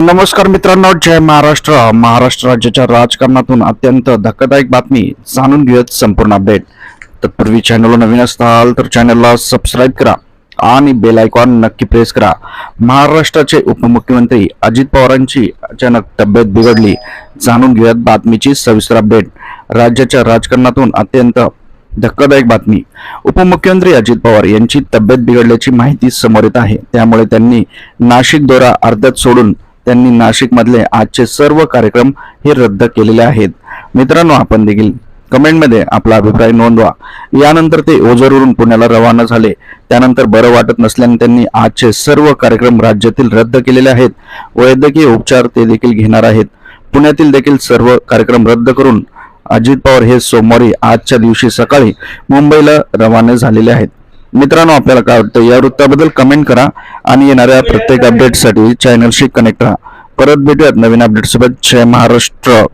नमस्कार मित्रांनो जय महाराष्ट्र. महाराष्ट्र राज्याच्या राजकारणातून अत्यंत धक्कादायक बातमी जाणून घेऊयात संपूर्ण अपडेट. तत्पूर्वी चॅनलला नवीन असताल तर चॅनलला सबस्क्राईब करा आणि बेल आयकॉन नक्की प्रेस करा. महाराष्ट्राचे उपमुख्यमंत्री अजित पवारांची अचानक तब्येत बिघडली. जाणून घेऊयात बातमीची सविस्तर अपडेट. राज्याच्या राजकारणातून अत्यंत धक्कादायक बातमी. उपमुख्यमंत्री अजित पवार यांची तब्येत बिघडल्याची माहिती समोर येत आहे. त्यामुळे त्यांनी नाशिक दौरा अर्ध्यात सोडून त्यांनी नाशिकमधले आजचे सर्व कार्यक्रम हे रद्द केलेले आहेत. मित्रांनो आपण देखील कमेंटमध्ये आपला अभिप्राय नोंदवा. यानंतर ते ओझरवरून पुण्याला रवाना झाले. त्यानंतर बरं वाटत नसल्याने त्यांनी आजचे सर्व कार्यक्रम राज्यातील रद्द केलेले आहेत. वैद्यकीय उपचार ते देखील घेणार आहेत. पुण्यातील देखील सर्व कार्यक्रम रद्द करून अजित पवार हे सोमवारी आजच्या दिवशी सकाळी मुंबईला रवाना झालेले आहेत. मित्रांनो आपल्याला काय वाटतं? या वृत्ताबद्दल कमेंट करा आणि येणाऱ्या प्रत्येक अपडेटसाठी चॅनलशी कनेक्ट राहा. परत भेटूयात नवीन अपडेटसोबत जय महाराष्ट्र.